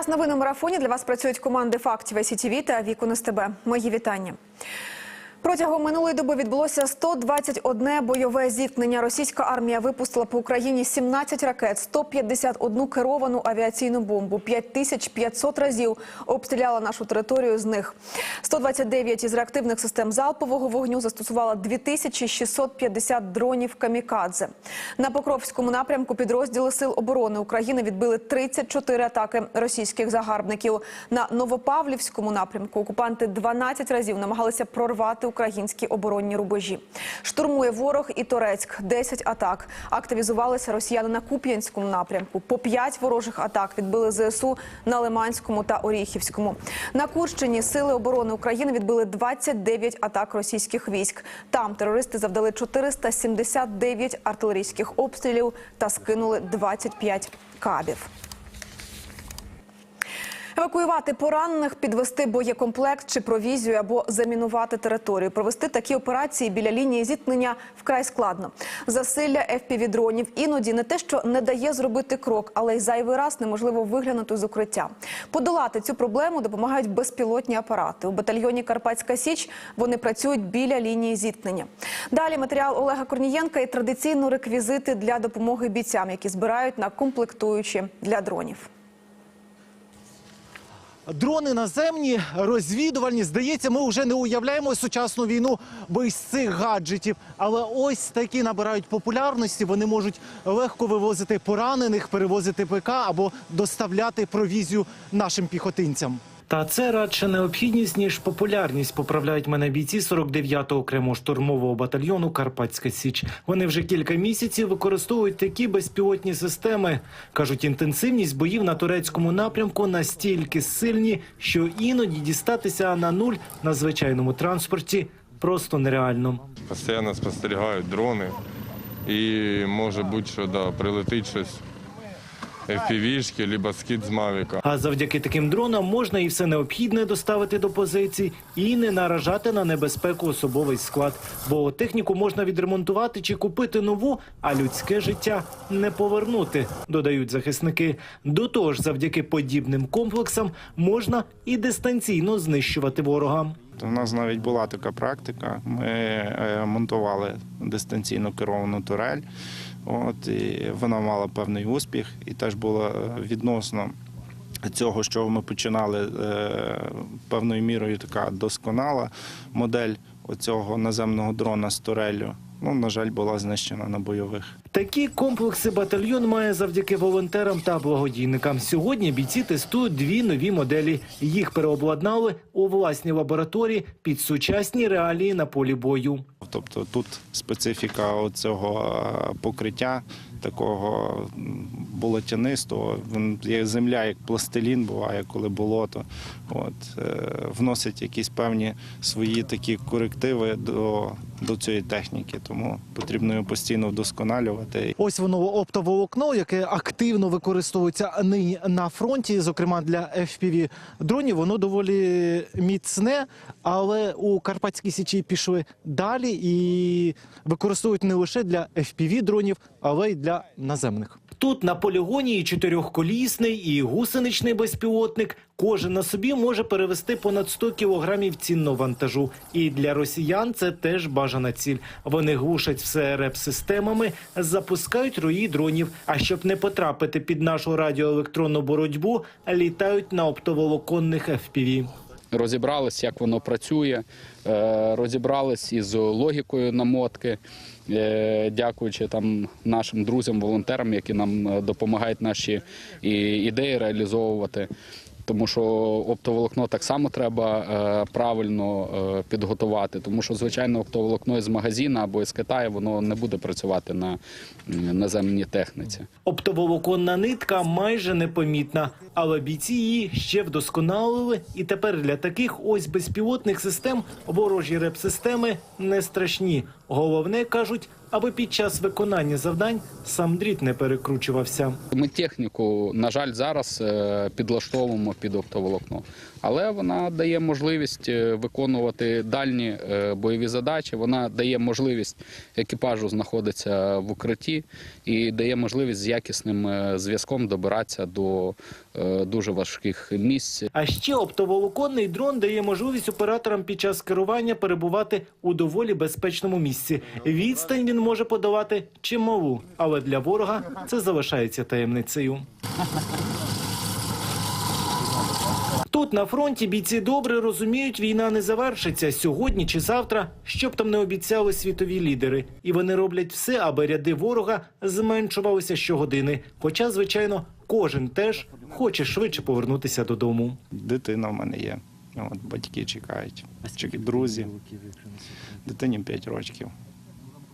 Час новин у марафоні для вас працюють команди фактів СІТВ та Вікон СТБ. Мої вітання. Протягом минулої доби відбулося 121 бойове зіткнення. Російська армія випустила по Україні 17 ракет, 151 керовану авіаційну бомбу, 5500 разів обстріляла нашу територію з них. 129 із реактивних систем залпового вогню застосувала 2650 дронів камікадзе. На Покровському напрямку підрозділи Сил оборони України відбили 34 атаки російських загарбників. На Новопавлівському напрямку окупанти 12 разів намагалися прорвати українські оборонні рубежі. Штурмує ворог і Торецьк. 10 атак. Активізувалися росіяни на Куп'янському напрямку. По 5 ворожих атак відбили ЗСУ на Лиманському та Оріхівському. На Курщині сили оборони України відбили 29 атак російських військ. Там терористи завдали 479 артилерійських обстрілів та скинули 25 кабів. Евакуювати поранених, підвести боєкомплект чи провізію або замінувати територію. Провести такі операції біля лінії зіткнення вкрай складно. Засилля FPV-дронів іноді не те, що не дає зробити крок, але й зайвий раз неможливо виглянути з укриття. Подолати цю проблему допомагають безпілотні апарати. У батальйоні Карпатська Січ вони працюють біля лінії зіткнення. Далі матеріал Олега Корнієнка і традиційно реквізити для допомоги бійцям, які збирають на комплектуючі для дронів. Дрони наземні, розвідувальні. Здається, ми вже не уявляємо сучасну війну без цих гаджетів. Але ось такі набирають популярності. Вони можуть легко вивозити поранених, перевозити ПК або доставляти провізію нашим піхотинцям. Та це радше необхідність ніж популярність. Поправляють мене бійці 49-го окремого штурмового батальйону Карпатська Січ. Вони вже кілька місяців використовують такі безпілотні системи. кажуть, інтенсивність боїв на турецькому напрямку настільки сильні, що іноді дістатися на нуль на звичайному транспорті просто нереально. Постійно спостерігають дрони. І може бути, що да, прилетить щось FPV-шки, либо скид з Мавіка. А завдяки таким дронам можна і все необхідне доставити до позицій і не наражати на небезпеку особовий склад. Бо техніку можна відремонтувати чи купити нову, а людське життя не повернути, додають захисники. До того ж, завдяки подібним комплексам можна і дистанційно знищувати ворога. У нас навіть була така практика. Ми е, монтували дистанційно керовану турель. От і вона мала певний успіх, і теж було е, відносно цього, що ми починали е, певною мірою така досконала модель оцього наземного дрона з турелю. Ну, на жаль, була знищена на бойових. Такі комплекси батальйон має завдяки волонтерам та благодійникам. Сьогодні бійці тестують дві нові моделі. Їх переобладнали у власній лабораторії під сучасні реалії на полі бою. Тобто тут специфіка цього покриття такого болотянистого. Земля як пластилін буває, коли болото. От, е, вносить якісь певні свої такі корективи до, до цієї техніки, тому потрібно його постійно вдосконалювати. Ось воно оптоволокно, яке активно використовується нині на фронті, зокрема для fpv дронів. Воно доволі міцне, але у Карпатській січі пішли далі і використовують не лише для fpv дронів, але й для наземних. Тут на полігоні і чотирьохколісний, і гусеничний безпілотник. Кожен на собі може перевести понад 100 кілограмів цінного вантажу. І для росіян це теж бажана ціль. Вони глушать все РЕП-системами, запускають рої дронів. А щоб не потрапити під нашу радіоелектронну боротьбу, літають на оптоволоконних FPV. Розібрались, як воно працює, е, розібрались із логікою намотки, е, дякуючи там нашим друзям, волонтерам, які нам е, допомагають наші ідеї реалізовувати. Тому що оптоволокно так само треба е, правильно е, підготувати, тому що звичайно оптоволокно із магазину або із Китаю воно не буде працювати на наземній техніці. Оптоволоконна нитка майже непомітна, але бійці її ще вдосконалили. І тепер для таких ось безпілотних систем ворожі реп-системи не страшні. Головне кажуть, аби під час виконання завдань сам дріт не перекручувався. Ми техніку, на жаль, зараз е, підлаштовуємо під оптоволокно, але вона дає можливість е, виконувати дальні е, бойові задачі. Вона дає можливість екіпажу знаходитися в укритті і дає можливість з якісним зв'язком добиратися до дуже важких місць. А ще оптоволоконний дрон дає можливість операторам під час керування перебувати у доволі безпечному місці. Відстань він може подавати чималу, але для ворога це залишається таємницею. Тут на фронті бійці добре розуміють, війна не завершиться сьогодні чи завтра, щоб там не обіцяли світові лідери. І вони роблять все, аби ряди ворога зменшувалися щогодини. Хоча, звичайно, кожен теж хоче швидше повернутися додому. Дитина в мене є. От, батьки чекають, Чек- друзі. Дитині 5 років.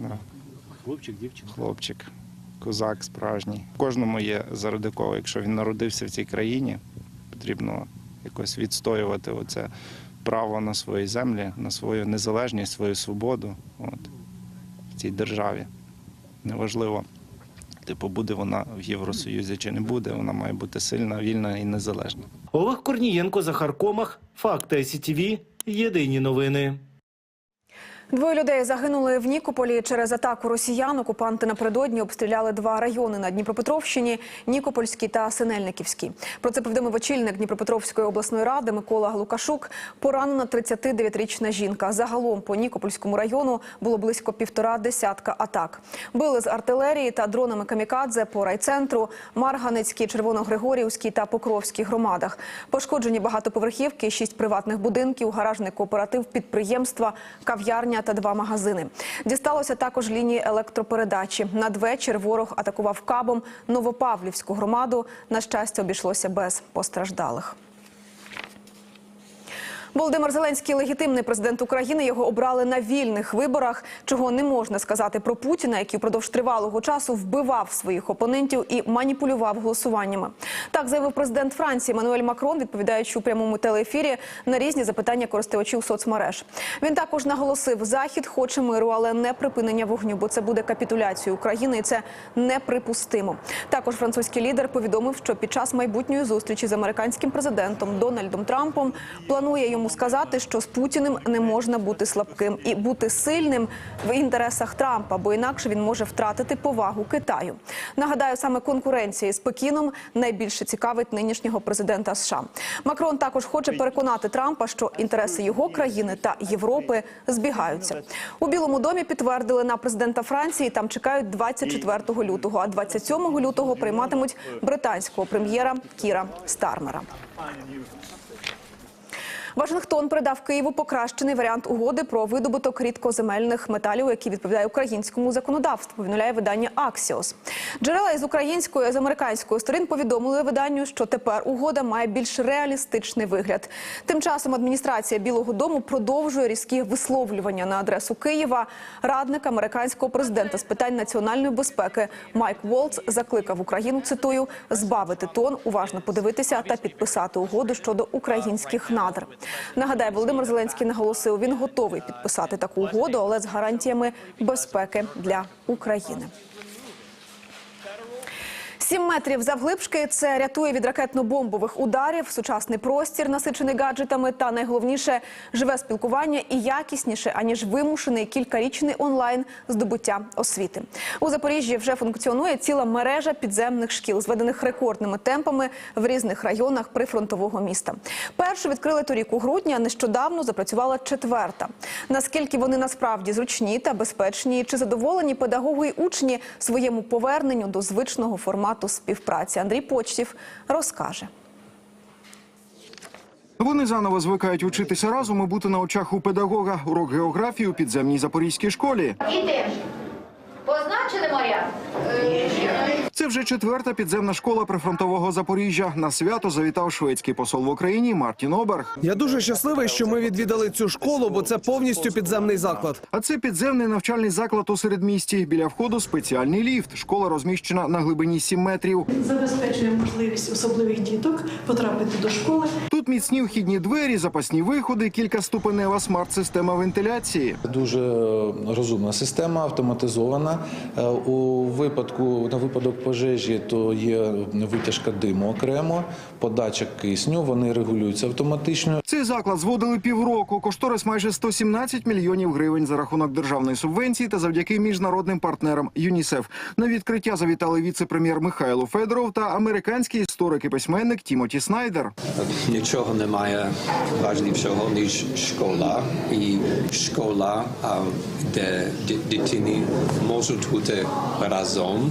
Да. Хлопчик, дівчинка. Хлопчик, козак справжній. Кожному є заради кого. Якщо він народився в цій країні, потрібно якось відстоювати оце право на свої землі, на свою незалежність, свою свободу от, в цій державі. Неважливо, типу, буде вона в Євросоюзі чи не буде, вона має бути сильна, вільна і незалежна. Олег Корнієнко, Захар Комах, Факти СІТВ, Єдині новини. Двоє людей загинули в Нікополі через атаку росіян. Окупанти напередодні обстріляли два райони на Дніпропетровщині – Нікопольський та Синельниківський. Про це повідомив очільник Дніпропетровської обласної ради Микола Лукашук. Поранена 39-річна жінка. Загалом по Нікопольському району було близько півтора десятка атак. Били з артилерії та дронами камікадзе по райцентру, Марганецькій, Червоногригорівській та Покровській громадах. Пошкоджені багатоповерхівки, шість приватних будинків, гаражний кооператив, підприємства, кав'ярня та два магазини. Дісталося також лінії електропередачі. Надвечір ворог атакував кабом Новопавлівську громаду. На щастя, обійшлося без постраждалих. Володимир Зеленський легітимний президент України. Його обрали на вільних виборах, чого не можна сказати про Путіна, який впродовж тривалого часу вбивав своїх опонентів і маніпулював голосуваннями. Так заявив президент Франції Мануель Макрон, відповідаючи у прямому телеефірі на різні запитання користувачів соцмереж. Він також наголосив, захід хоче миру, але не припинення вогню, бо це буде капітуляцією України, і це неприпустимо. Також французький лідер повідомив, що під час майбутньої зустрічі з американським президентом Дональдом Трампом планує йому сказати, що з Путіним не можна бути слабким і бути сильним в інтересах Трампа, бо інакше він може втратити повагу Китаю. Нагадаю, саме конкуренція з Пекіном найбільше цікавить нинішнього президента США. Макрон також хоче переконати Трампа, що інтереси його країни та Європи збігаються. У Білому домі підтвердили на президента Франції. Там чекають 24 лютого, а 27 лютого прийматимуть британського прем'єра Кіра Стармера. Вашингтон передав Києву покращений варіант угоди про видобуток рідкоземельних металів, який відповідає українському законодавству. Повідомляє видання Аксіос. Джерела із української і з американської сторін повідомили виданню, що тепер угода має більш реалістичний вигляд. Тим часом адміністрація Білого Дому продовжує різкі висловлювання на адресу Києва. Радник американського президента з питань національної безпеки Майк Волц закликав Україну цитую збавити тон, уважно подивитися та підписати угоду щодо українських надр. Нагадаю, Володимир Зеленський наголосив, він готовий підписати таку угоду, але з гарантіями безпеки для України. Сім метрів завглибшки це рятує від ракетно-бомбових ударів, сучасний простір, насичений гаджетами, та найголовніше живе спілкування і якісніше аніж вимушений кількарічний онлайн здобуття освіти. У Запоріжжі вже функціонує ціла мережа підземних шкіл, зведених рекордними темпами в різних районах прифронтового міста. Першу відкрили торік у грудні, а нещодавно запрацювала четверта. Наскільки вони насправді зручні та безпечні, чи задоволені педагоги і учні своєму поверненню до звичного формату співпраці? Андрій Почтів розкаже. Вони заново звикають учитися разом і бути на очах у педагога. Урок географії у підземній запорізькій школі. Іди. Це вже четверта підземна школа прифронтового Запоріжжя. На свято завітав шведський посол в Україні Мартін Оберг. Я дуже щасливий, що ми відвідали цю школу, бо це повністю підземний заклад. А це підземний навчальний заклад у середмісті. Біля входу спеціальний ліфт. Школа розміщена на глибині 7 метрів. забезпечує можливість особливих діток потрапити до школи. Тут міцні вхідні двері, запасні виходи, кількаступенева смарт-система вентиляції. Дуже розумна система, автоматизована. Е, У випадку на випадок пожежі, то є витяжка диму окремо, подача кисню, вони регулюються автоматично. Цей заклад зводили півроку. Кошторис майже 117 мільйонів гривень за рахунок державної субвенції та завдяки міжнародним партнерам ЮНІСЕФ. На відкриття завітали віце-прем'єр Михайло Федоров та американський історик і письменник Тімоті Снайдер. Нічого немає важливішого, ніж школа. І школа, а, де дитини можуть бути разом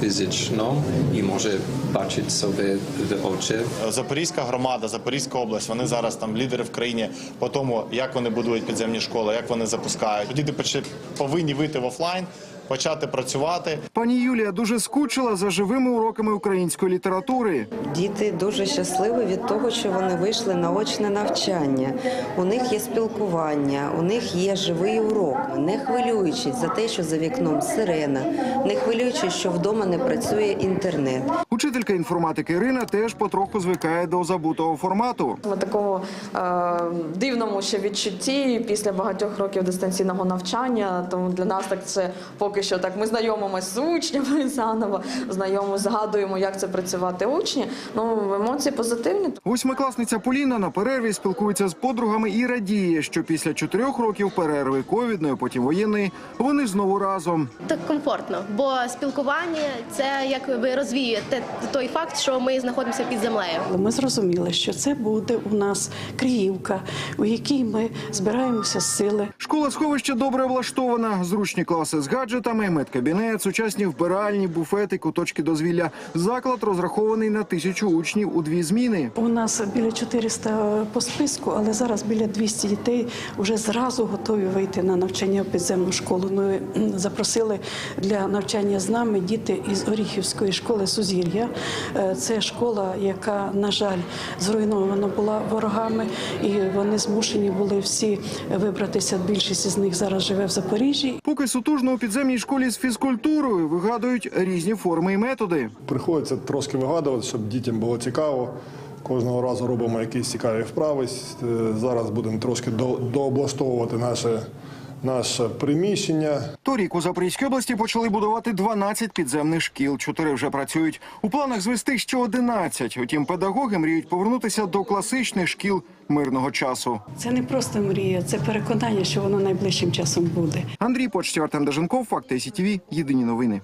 фізично і може бачити себе в очі. Запорізька громада, Запорізька область, вони зараз там лідери в країні по тому, як вони будують підземні школи, як вони запускають. Діти повинні вийти в офлайн, почати працювати. Пані Юлія дуже скучила за живими уроками української літератури. Діти дуже щасливі від того, що вони вийшли на очне навчання. У них є спілкування, у них є живий урок, не хвилюючись за те, що за вікном сирена, не хвилюючись, що вдома не працює інтернет. Учителька інформатики Ірина теж потроху звикає до забутого формату. Ми такому е, дивному ще відчутті після багатьох років дистанційного навчання. Тому для нас так це поки що так. Ми знайомимося з учнями заново, знайомо згадуємо, як це працювати учні. Ну емоції позитивні. Восьмикласниця Поліна на перерві спілкується з подругами і радіє, що після чотирьох років перерви ковідної, потім воєнної, вони знову разом. Так комфортно, бо спілкування це якби розвіює те- той факт, що ми знаходимося під землею. Ми зрозуміли, що це буде у нас Криївка, у якій ми збираємося з сили. Школа сховище добре облаштована, зручні класи з гаджетами, медкабінет, сучасні вбиральні, буфети, куточки дозвілля. Заклад розрахований на тисячу учнів у дві зміни. У нас біля 400 по списку, але зараз біля 200 дітей вже зразу готові вийти на навчання в підземну школу. Ми запросили для навчання з нами діти із Оріхівської школи Сузір'я. Е, Це школа, яка, на жаль, зруйнована була ворогами, і вони змушені були всі вибратися. Більшість із них зараз живе в Запоріжжі. Поки сутужно у підземній школі з фізкультурою вигадують різні форми і методи. Приходиться трошки вигадувати, щоб дітям було цікаво. Кожного разу робимо якісь цікаві вправи. Е, Зараз будемо трошки до- дооблаштовувати наше, наше приміщення. Торік у Запорізькій області почали будувати 12 підземних шкіл. Чотири вже працюють. У планах звести ще 11. Утім, педагоги мріють повернутися до класичних шкіл мирного часу. Це не просто мрія, це переконання, що воно найближчим часом буде. Андрій Почтів, Артем Деженков, Факти СІТВ. Єдині новини.